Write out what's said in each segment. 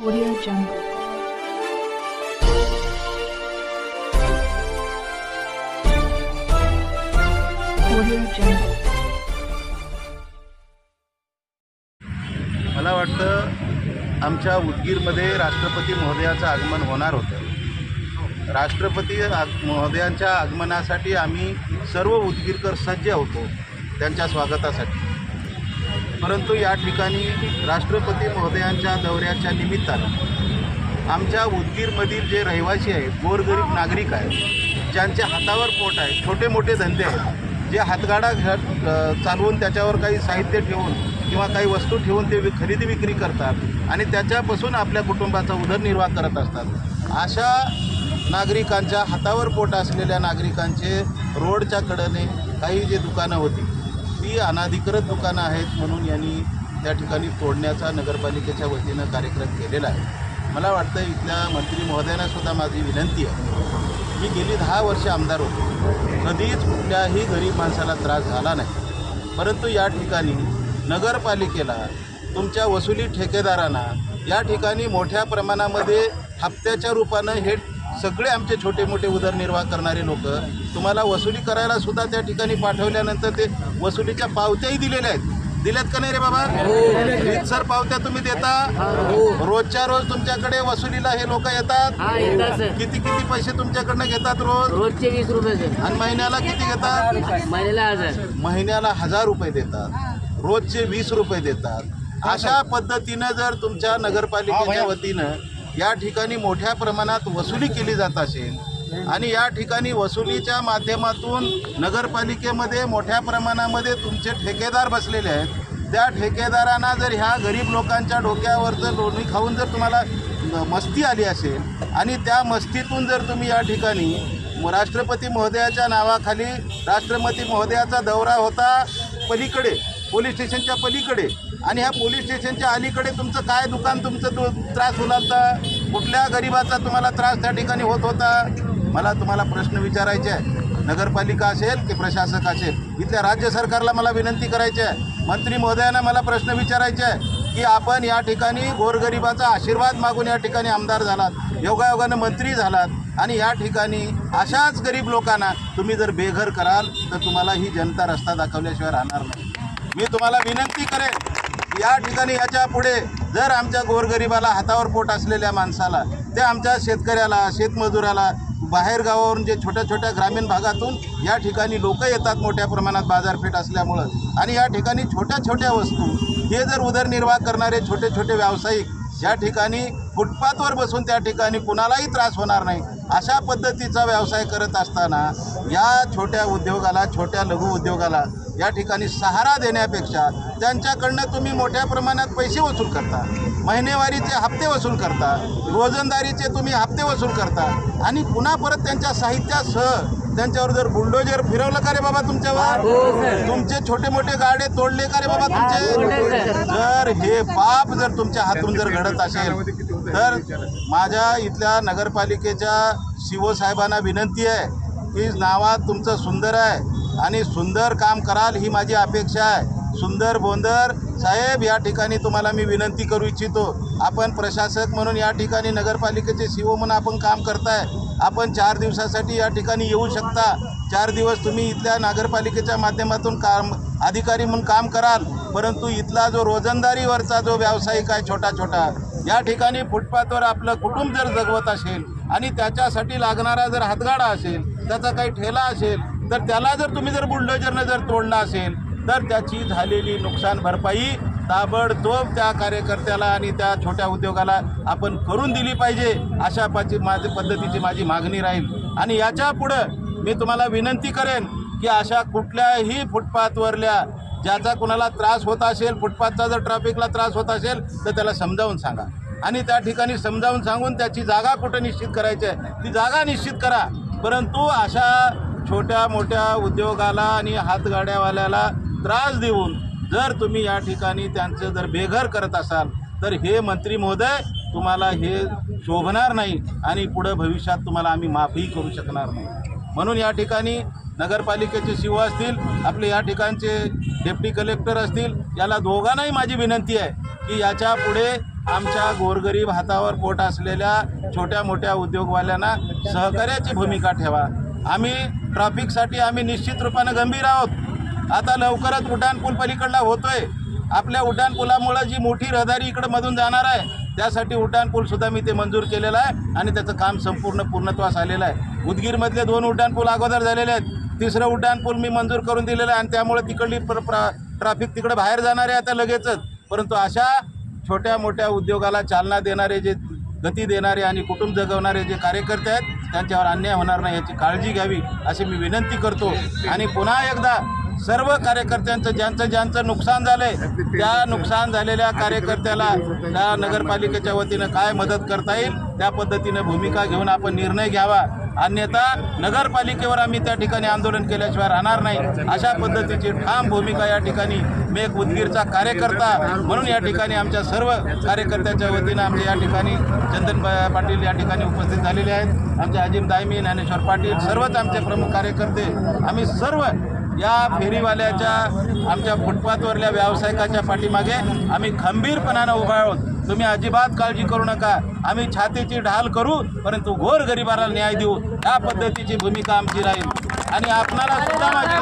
Audio Jungle. मला वाटतं आमच्या उदगीरमध्ये राष्ट्रपती महोदयाचं आगमन होणार होतं. राष्ट्रपती आग महोदयांच्या आगमनासाठी आम्ही सर्व उदगीरकर सज्ज होतो त्यांच्या स्वागतासाठी. परंतु या ठिकाणी राष्ट्रपती महोदयांच्या दौऱ्याच्या निमित्तानं आमच्या उदगीरमधील जे रहिवासी आहेत गोरगरीब नागरिक आहेत ज्यांच्या हातावर पोट आहे छोटे मोठे धंदे आहेत जे हातगाडा घ चालवून त्याच्यावर काही साहित्य ठेवून किंवा काही वस्तू ठेवून ते खरेदी विक्री करतात आणि त्याच्यापासून आपल्या कुटुंबाचा उदरनिर्वाह करत असतात. अशा नागरिकांच्या हातावर पोट असलेल्या नागरिकांचे रोडच्या कडेने काही जे दुकानं होती ती अनाधिकृत दुकानं आहेत म्हणून यांनी त्या ठिकाणी तोडण्याचा नगरपालिकेच्या वतीनं कार्यक्रम केलेला आहे. मला वाटतं इथल्या मंत्री महोदयांना सुद्धा माझी विनंती आहे. मी गेली दहा वर्ष आमदार होतो. कधीच कुठल्याही गरीब माणसाला त्रास झाला नाही. परंतु या ठिकाणी नगरपालिकेला तुमच्या वसुली ठेकेदारांना या ठिकाणी मोठ्या प्रमाणामध्ये हप्त्याच्या रूपानं हे सगळे आमचे छोटे मोठे उदरनिर्वाह करणारे लोक तुम्हाला वसुली करायला सुद्धा त्या ठिकाणी पाठवल्यानंतर ते वसुलीच्या पावत्याही दिलेल्या आहेत. दिल्यात का नाही रे बाबा? रीतसर पावत्या तुम्ही देता. रोजच्या रोज तुमच्याकडे वसुलीला हे लोक येतात. हा किती किती पैसे तुमच्याकडनं घेतात रोज? रोजचे वीस रुपये आणि महिन्याला किती घेतात? महिन्याला हजार. महिन्याला हजार रुपये देतात. रोजचे वीस रुपये देतात. अशा पद्धतीनं जर तुमच्या नगरपालिकेच्या वतीनं या ठिकाणी मोठ्या प्रमाणात वसुली केली जात असेल. आणि या ठिकाणी वसुलीच्या माध्यमातून नगरपालिकेमध्ये मोठ्या प्रमाणामध्ये तुमचे ठेकेदार बसलेले आहेत. त्या ठेकेदारांना जर ह्या गरीब लोकांच्या डोक्यावर जर लोणी खाऊन जर तुम्हाला मस्ती आली असेल आणि त्या मस्तीतून जर तुम्ही या ठिकाणी राष्ट्रपती महोदयाच्या नावाखाली राष्ट्रपती महोदयाचा दौरा होता पलीकडे पोलीस स्टेशनच्या पलीकडे. आणि ह्या पोलीस स्टेशनच्या अलीकडे तुमचं काय दुकान तुमचं दु त्रास होता? कुठल्या गरिबाचा तुम्हाला त्रास त्या ठिकाणी होत होता? मला तुम्हाला प्रश्न विचारायचे आहे. नगरपालिका असेल की प्रशासक असेल? इथल्या राज्य सरकारला मला विनंती करायची आहे. मंत्री महोदयांना मला प्रश्न विचारायचे आहे की आपण या ठिकाणी गोरगरिबाचा आशीर्वाद मागून या ठिकाणी आमदार झालात योगायोगानं मंत्री झालात आणि या ठिकाणी अशाच गरीब लोकांना तुम्ही जर बेघर कराल तर तुम्हाला ही जनता रस्ता दाखवल्याशिवाय राहणार नाही. मी तुम्हाला विनंती करेन या ठिकाणी याच्यापुढे जर आमच्या गोरगरिबाला हातावर पोट असलेल्या माणसाला त्या आमच्या शेतकऱ्याला शेतमजुराला बाहेर गावावरून जे छोट्या छोट्या ग्रामीण भागातून या ठिकाणी लोक येतात मोठ्या प्रमाणात बाजारपेठ असल्यामुळं आणि या ठिकाणी छोट्या छोट्या वस्तू हे जर उदरनिर्वाह करणारे छोटे छोटे व्यावसायिक या ठिकाणी फुटपाथवर बसून त्या ठिकाणी कुणालाही त्रास होणार नाही अशा पद्धतीचा व्यवसाय करत असताना या छोट्या उद्योगाला छोट्या लघु उद्योगाला या ठिकाणी सहारा देण्यापेक्षा त्यांच्याकडनं तुम्ही मोठ्या प्रमाणात पैसे वसूल करता. महिनेवारीचे हप्ते वसूल करता रोजंदारीचे तुम्ही हप्ते वसूल करता आणि पुन्हा परत त्यांच्या साहित्यासह त्यांच्यावर जर बुलडोजर फिरवलं का रे बाबा तुमच्यावर हो. तुमचे छोटे मोठे गाडे तोडले का रे बाबा तुमचे. जर हे पाप जर तुमच्या हातून जर घडत असेल तर माझ्या इथल्या नगरपालिकेच्या शिवो साहेबांना विनंती आहे की नावात तुमचं सुंदर आहे आणि सुंदर काम कराल ही माझी अपेक्षा आहे सुंदर बोंदर. साहेब या ठिकाणी तुम्हाला मी विनंती करू इच्छितो. आपण प्रशासक म्हणून या ठिकाणी नगरपालिकेचे शिवो म्हणून आपण काम करताय. आपण चार दिवसासाठी या ठिकाणी येऊ शकता. चार दिवस तुम्ही इथल्या नगरपालिकेच्या माध्यमातून काम अधिकारी म्हणून काम कराल. परंतु इथला जो रोजंदारीवरचा जो व्यावसायिक आहे छोटा छोटा या ठिकाणी फुटपाथवर आपलं कुटुंब जर जगवत असेल आणि त्याच्यासाठी लागणारा जर हातगाडा असेल त्याचा काही ठेला असेल तर त्याला जर तुम्ही जर बुलडोजरनं जर तोडला असेल तर त्याची झालेली नुकसान भरपाई ताबडतोब त्या कार्यकर्त्याला आणि त्या छोट्या उद्योगाला आपण करून दिली पाहिजे अशा पाची माझी पद्धतीची माझी मागणी राहील. आणि याच्या पुढं मी तुम्हाला विनंती करेन की अशा कुठल्याही फुटपाथवरल्या ज्याचा कुणाला त्रास होत असेल फुटपाथचा जर ट्रॅफिकला त्रास होत असेल तर त्याला समजावून सांगा. आणि त्या ठिकाणी समजावून सांगून त्याची जागा कुठं निश्चित करायची आहे ती जागा निश्चित करा. परंतु अशा छोट्या मोठ्या उद्योगाला आणि हातगाड्यावाल्याला त्रास देऊन जर तुम्ही या ठिकाणी त्यांचं जर बेघर करत असाल तर हे मंत्री महोदय तुम्हाला हे शोभणार नाही आणि पुढं भविष्यात तुम्हाला आम्ही माफही करू शकणार नाही. म्हणून या ठिकाणी नगरपालिकेचे शिव असतील आपले या ठिकाणचे डेप्टी कलेक्टर असतील याला दोघांनाही माझी विनंती आहे की याच्यापुढे आमच्या गोरगरीब हातावर पोट असलेल्या छोट्या मोठ्या उद्योगवाल्यांना सहकार्याची भूमिका ठेवा. आम्ही ट्रॅफिकसाठी आम्ही निश्चित रूपानं गंभीर आहोत. आता लवकरच उड्डाणपूल पलीकडला होतोय. आपल्या उड्डाणपुलामुळं जी मोठी रहदारी इकडं मधून जाणार आहे त्यासाठी उड्डाणपूल सुद्धा मी ते मंजूर केलेलं आहे आणि त्याचं काम संपूर्ण पूर्णत्वास आलेलं आहे. उदगीरमधले दोन उड्डाणपूल अगोदर झालेले आहेत. तिसरं उड्डाणपूल मी मंजूर करून दिलेलं आहे आणि त्यामुळे तिकडली प्र प्रा ट्रॅफिक तिकडे बाहेर जाणार आहे आता लगेचच. परंतु अशा छोट्या मोठ्या उद्योगाला चालना देणारे जे गती देणारे आणि कुटुंब जगवणारे जे कार्यकर्ते आहेत त्यांच्यावर अन्याय होणार नाही याची काळजी घ्यावी अशी मी विनंती करतो. आणि पुन्हा एकदा सर्व कार्यकर्त्यांचं ज्यांचं ज्यांचं नुकसान झालंय त्या नुकसान झालेल्या कार्यकर्त्याला त्या नगरपालिकेच्या वतीनं काय मदत करता येईल त्या पद्धतीनं भूमिका घेऊन आपण निर्णय घ्यावा. अन्यथा नगरपालिकेवर आम्ही त्या ठिकाणी आंदोलन केल्याशिवाय राहणार नाही. अशा पद्धतीची ठाम भूमिका या ठिकाणी मी एक उदगीरचा कार्यकर्ता म्हणून या ठिकाणी आमच्या सर्व कार्यकर्त्याच्या वतीनं आमच्या या ठिकाणी चंदन पाटील या ठिकाणी उपस्थित झालेले आहेत. आमचे अजिम दायमी ज्ञानेश्वर पाटील सर्वच आमचे प्रमुख कार्यकर्ते आम्ही सर्व या फेरीवाल्याच्या आमच्या फुटपाथवरल्या व्यावसायिकाच्या पाठीमागे आम्ही खंबीरपणानं उभा आहोत तुम्ही अजिबात काळजी करू नका. आम्ही छातीची ढाल करू परंतु घोर गरिबाला न्याय देऊ. या पद्धतीची भूमिका आमची राहील. आणि आपणाला सुद्धा माझी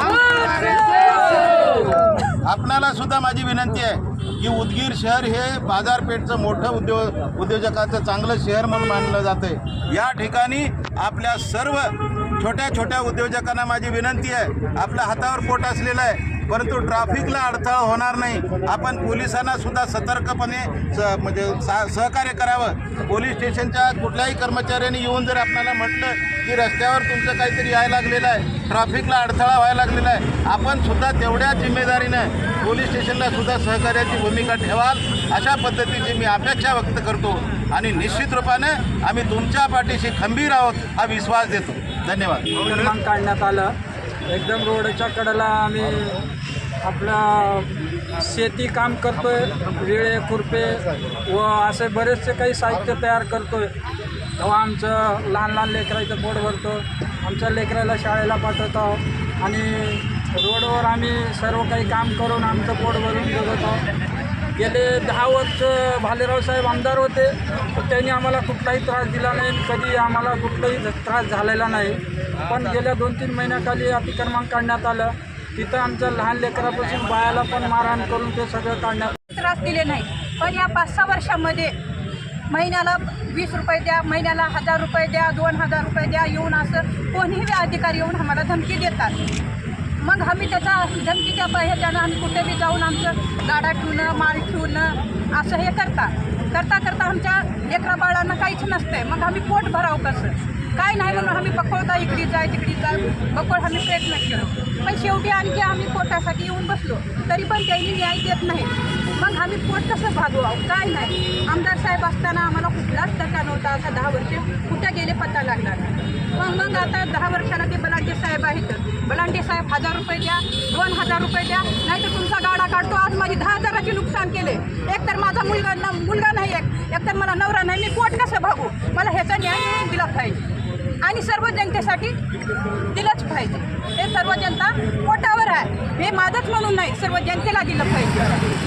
आपणाला सुद्धा माझी विनंती आहे की उदगीर शहर हे बाजारपेठचं मोठं उद्योग उद्योजकाचं चांगलं शहर म्हणून मानलं जातं या ठिकाणी आपल्या सर्व छोट्या छोट्या उद्योजकांना माझी विनंती आहे. आपल्या हातावर पोट असलेलं आहे परंतु ट्रॅफिकला अडथळा होणार नाही. आपण पोलिसांना सुद्धा सतर्कपणे स म्हणजे सा सहकार्य करावं. पोलीस स्टेशनच्या कुठल्याही कर्मचाऱ्यांनी येऊन जर आपल्याला म्हटलं की रस्त्यावर तुमचं काहीतरी यायला लागलेलं आहे ट्रॅफिकला अडथळा व्हायला लागलेला आहे आपण सुद्धा तेवढ्या जिम्मेदारीनं पोलीस स्टेशनला सुद्धा सहकार्याची भूमिका ठेवाल. अशा पद्धतीची मी अपेक्षा व्यक्त करतो आणि निश्चित रूपानं आम्ही तुमच्या पाठीशी खंबीर आहोत हा विश्वास देतो. धन्यवाद. निर्माण काढण्यात आलं. एकदम रोडच्या कडेला आम्ही आपला शेती काम करतोय विळे खुरपे व असे बरेचसे काही साहित्य तयार करतोय. तेव्हा आमचं लहान लहान लेकराचं पोट भरतो आमच्या लेकराला शाळेला पाठवतो आणि रोडवर आम्ही सर्व काही काम करून आमचं पोट भरून जगत आहोत गेले दहा वर्ष भालेराव साहेब आमदार होते. त्यांनी आम्हाला कुठलाही त्रास दिला नाही. कधी आम्हाला कुठलाही त्रास झालेला नाही. पण गेल्या दोन तीन महिन्याखाली अतिक्रमण काढण्यात आलं. तिथं आमच्या लहान लेकरापासून बायाला पण मारहाण करून ते सगळं काढण्यात त्रास दिले नाही. पण या पाच सहा वर्षामध्ये महिन्याला वीस रुपये द्या महिन्याला हजार रुपये द्या दोन हजार रुपये द्या येऊन असं कोणीही अधिकारी येऊन आम्हाला धमकी देतात. मग आम्ही त्याचा धमकीच्या ह्याच्यानं आम्ही कुठे बी जाऊन आमचं गाडा ठेवणं माल ठेवणं असं हे करता. करता करता आमच्या लेकरा बाळांना काहीच नसतंय. मग आम्ही पोट भरावं कसं? काय नाही म्हणून आम्ही पकडता इकडे जाय तिकडे जाय पकोळ आम्ही प्रयत्न केलो. पण शेवटी आणखी आम्ही पोटासाठी येऊन बसलो. तरी पण त्यांनी न्याय देत नाही. मग आम्ही पोट कसं भागवावं? काय नाही. आमदार साहेब असताना आम्हाला कुठलाच धक्का नव्हता. असा दहा वर्ष कुठं गेले पत्ता लागला नाही मग मग आता दहा वर्षाला ते बलांडे साहेब आहेत. बलांडे साहेब हजार रुपये द्या दोन हजार रुपये द्या नाहीतर तुमचा गाडा काढतो. आज माझी दहा हजाराचे नुकसान केले. एक तर माझा मुलगा न मुलगा नाही एक. एकतर मला नवरा नाही. मी पोट कसं भागू? मला ह्याचा न्याय मिळून दिला पाहिजे. आणि सर्व जनतेसाठी दिलंच पाहिजे. हे सर्व जनता पोटावर आहे. हे माझंच म्हणून नाही सर्व जनतेला दिलं पाहिजे.